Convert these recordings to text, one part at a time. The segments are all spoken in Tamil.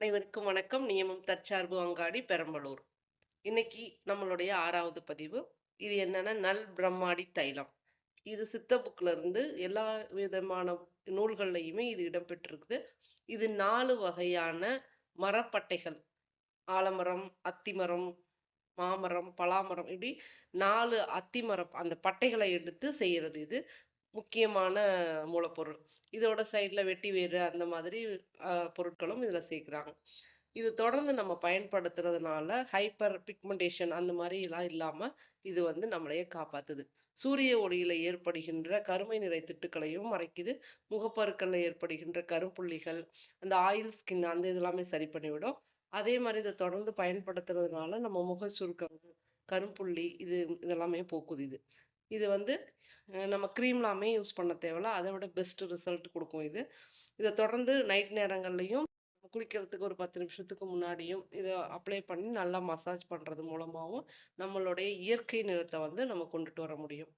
அனைவருக்கும் வணக்கம். நியமம் தற்சார்பு அங்காடி பெரம்பலூர். இன்னைக்கு நம்மளுடைய ஆறாவது பதிவு. இது என்னன்னா நல் பிரம்மாடி தைலம். இது சித்த புக்ல இருந்து எல்லா விதமான நூல்கள்லையுமே இது இடம்பெற்றிருக்குது. இது நாலு வகையான மரப்பட்டைகள். ஆலமரம் அத்திமரம் மாமரம் பலாமரம் இப்படி நாலு அத்திமரம் அந்த பட்டைகளை எடுத்து செய்யறது இது. முக்கியமான மூலப்பொருள். இதோட சைடில் வெட்டி வேறு அந்த மாதிரி பொருட்களும் இதில் சேர்க்குறாங்க இது தொடர்ந்து நம்ம பயன்படுத்துறதுனால ஹைப்பர் பிக்மெண்டேஷன் அந்த மாதிரிலாம் இல்லாமல் இது வந்து நம்மளையே காப்பாத்துது. சூரிய ஒளியில் ஏற்படுகின்ற கருமை நிறை திட்டுக்களையும் மறைக்குது. முகப்பருக்களில் ஏற்படுகின்ற கரும்புள்ளிகள் அந்த ஆயில் ஸ்கின் அந்த இதெல்லாமே சரி பண்ணிவிடும். அதே மாதிரி இதை தொடர்ந்து பயன்படுத்துறதுனால நம்ம முக சுருக்கம் கரும்புள்ளி இது இதெல்லாமே போக்குது இது. இது வந்து நம்ம க்ரீம்லாமே யூஸ் பண்ண தேவையில்ல. அதை விட பெஸ்ட் ரிசல்ட் கொடுக்கும் இது. இதை தொடர்ந்து நைட் நேரங்கள்லையும் குளிக்கிறதுக்கு ஒரு பத்து நிமிஷத்துக்கு முன்னாடியும் இதை அப்ளை பண்ணி நல்லா மசாஜ் பண்ணுறது மூலமாகவும் நம்மளுடைய இயற்கை நிறத்தை வந்து நம்ம கொண்டுட்டு வர முடியும்.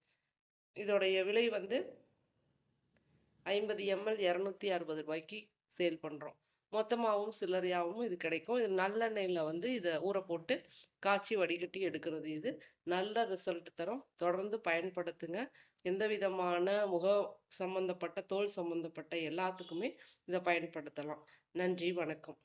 இதோடைய விலை வந்து ஐம்பது எம்எல் இரநூத்தி அறுபது ரூபாய்க்கு சேல் பண்ணுறோம் மொத்தமாகவும் சில்லறையாகவும் இது கிடைக்கும். இது நல்லெண்ணெயில் வந்து இதை ஊற போட்டு காய்ச்சி வடிகட்டி எடுக்கிறது இது. நல்ல ரிசல்ட் தரும். தொடர்ந்து பயன்படுத்துங்க. எந்த விதமான முக சம்பந்தப்பட்ட தோல் சம்பந்தப்பட்ட எல்லாத்துக்குமே இதை பயன்படுத்தலாம். நன்றி வணக்கம்.